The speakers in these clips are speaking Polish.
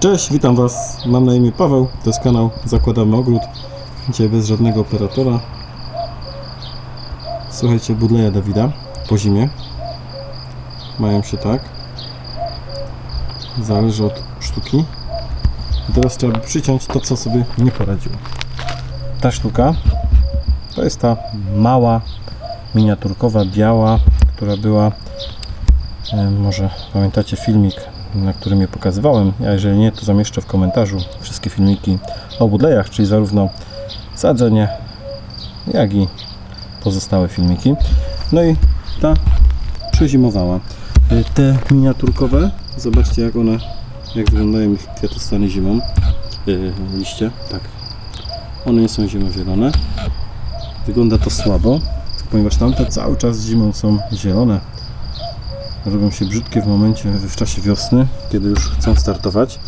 Cześć, witam Was. Mam na imię Paweł. To jest kanał Zakładamy Ogród. Dzisiaj bez żadnego operatora. Słuchajcie, budleja Dawida po zimie. Mają się tak. Zależy od sztuki. Teraz trzeba by przyciąć to, co sobie nie poradziło. Ta sztuka to jest ta mała, miniaturkowa, biała, która była E, Może pamiętacie filmik, na którym je pokazywałem. A jeżeli nie, to zamieszczę w komentarzu wszystkie filmiki o budlejach, czyli zarówno sadzenie, jak i pozostałe filmiki. No i ta przezimowała. E, Te miniaturkowe, zobaczcie jak one, jak wyglądają ich kwiatostany zimą. E, Liście, tak. One nie są zimozielone. Wygląda to słabo, ponieważ tamte cały czas zimą są zielone robią się brzydkie w momencie, w czasie wiosny, kiedy już chcą startować.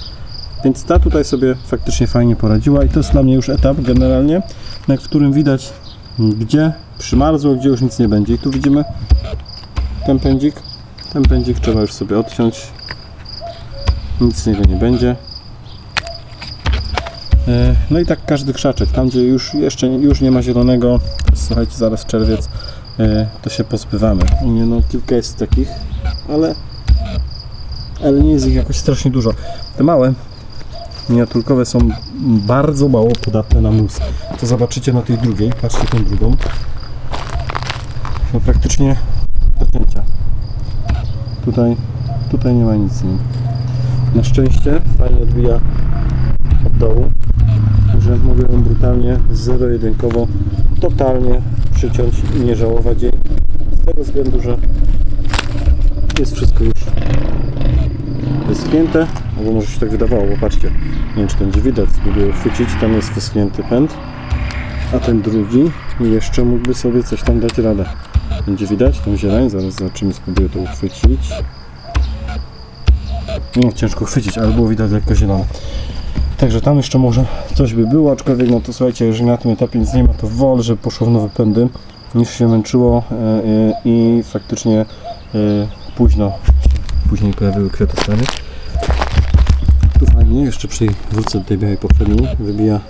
Więc ta tutaj sobie faktycznie fajnie poradziła i to jest dla mnie już etap generalnie, na którym widać gdzie przymarzło, gdzie już nic nie będzie. I tu widzimy ten pędzik. Ten pędzik trzeba już sobie odciąć. Nic z niego nie będzie. E, No i tak każdy krzaczek, tam gdzie już jeszcze już nie ma zielonego, słuchajcie, zaraz czerwiec, e, to się pozbywamy. U mnie no kilka jest takich, ale, ale nie jest ich jakoś strasznie dużo. Te małe miniaturkowe są bardzo mało podatne na mus. To zobaczycie na tej drugiej, patrzcie tą drugą. No praktycznie do cięcia. Tutaj, tutaj nie ma nic z nim. Na szczęście fajnie odbija od dołu, że mogę ją brutalnie, zero-jedynkowo, totalnie przyciąć i nie żałować jej. Z tego względu, że jest wszystko już wyschnięte, albo może się tak wydawało, bo patrzcie, nie wiem czy będzie widać, spróbuję chwycić, tam jest wyschnięty pęd, a ten drugi jeszcze mógłby sobie coś tam dać radę. Będzie widać tą zieleń, zaraz zobaczymy, spróbuję to uchwycić. No ciężko chwycić, ale było widać lekko zielone. Także tam jeszcze może coś by było, aczkolwiek no to słuchajcie, jeżeli na tym etapie nic nie ma, to wolę, żeby poszło w nowe pędy, niż się męczyło e, e, i faktycznie e, późno później pojawiły kwiatostany. Tu fajnie, jeszcze przy wrócę do tej białej poprzedniej, wybija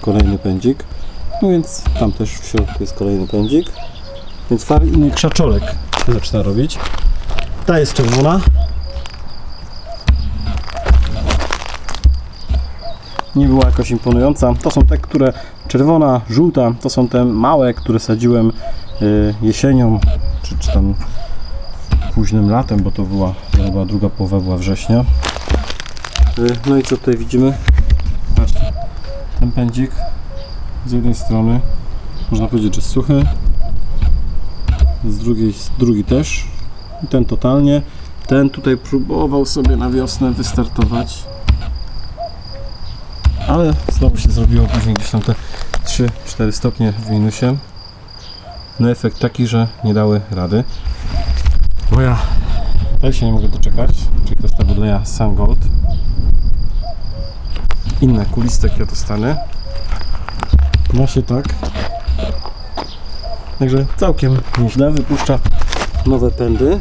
kolejny pędzik. No więc tam też w środku jest kolejny pędzik. Więc fajny krzaczolek zaczyna robić. Ta jest czerwona. Nie była jakoś imponująca. To są te, które czerwona, żółta, to są te małe, które sadziłem y, jesienią, czy, czy tam późnym latem, bo to była, była druga połowa była września. Y, No i co tutaj widzimy? Patrzcie, ten pędzik z jednej strony można powiedzieć, że suchy, z drugiej drugi też, i ten totalnie. Ten tutaj próbował sobie na wiosnę wystartować, ale znowu się zrobiło później gdzieś tam te 3-4 stopnie w minusie. No efekt taki, że nie dały rady. Bo ja tutaj się nie mogę doczekać, czyli to jest ta budleja Sun Gold. Inne kuliste kwiatostany. Ma się tak. Także całkiem nieźle, wypuszcza nowe pędy.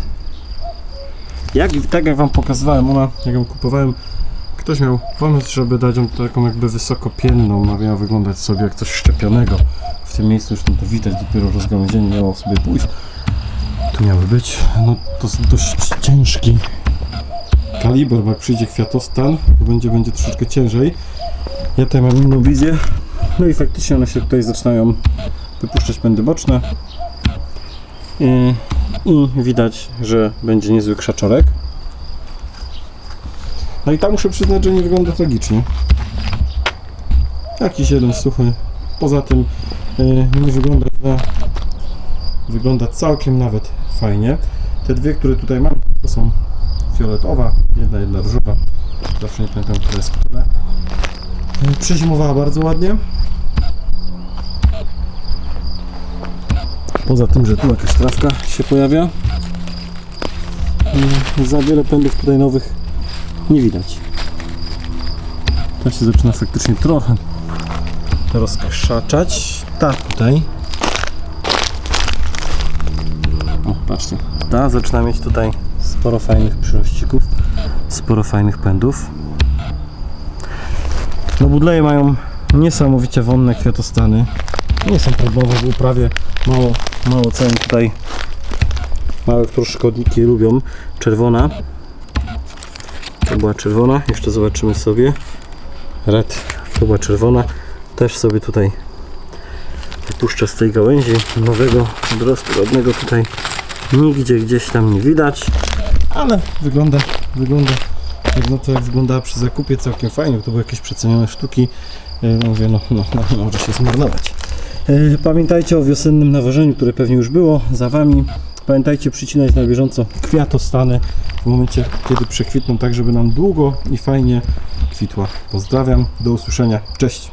Jak, tak jak Wam pokazywałem, ona, jak ją kupowałem, ktoś miał pomysł, żeby dać ją taką jakby wysokopienną, ma miała wyglądać sobie jak coś szczepionego. W tym miejscu tam to widać, dopiero rozgałęzienie miało sobie pójść. Tu miały być, no to jest dość ciężki kaliber, bo jak przyjdzie kwiatostan, to będzie, będzie troszeczkę ciężej. Ja tutaj mam inną wizję. No i faktycznie one się tutaj zaczynają wypuszczać pędy boczne. I, i widać, że będzie niezły krzaczorek. No i tam muszę przyznać, że nie wygląda tragicznie. Jakiś jeden suchy. Poza tym yy, nie wygląda. Wygląda całkiem nawet fajnie. Te dwie, które tutaj mam, to są fioletowa, jedna, jedna różowa. Zawsze nie pamiętam, która jest która. Yy, Przezimowała bardzo ładnie. Poza tym, że tu jakaś trawka się pojawia. Yy, Za wiele pędów tutaj nowych nie widać. Ta się zaczyna faktycznie trochę rozkrzaczać. Ta tutaj. O, patrzcie. Ta zaczyna mieć tutaj sporo fajnych przyrościków. sporo fajnych pędów. No budleje mają niesamowicie wonne kwiatostany. Nie są problemy w uprawie. Mało, mało cen tutaj. Małe szkodniki lubią. Czerwona. To była czerwona. Jeszcze zobaczymy sobie. Red. To była czerwona. Też sobie tutaj wypuszczę z tej gałęzi nowego odrostu rodnego tutaj. Nigdzie gdzieś tam nie widać ale wygląda wygląda. No to jak wyglądała przy zakupie całkiem fajnie, bo to były jakieś przecenione sztuki. E, no mówię no, no, no może się zmarnować. E, pamiętajcie o wiosennym nawożeniu, które pewnie już było za wami. Pamiętajcie przycinać na bieżąco kwiatostany w momencie kiedy przekwitną tak żeby nam długo i fajnie kwitła. Pozdrawiam, do usłyszenia, cześć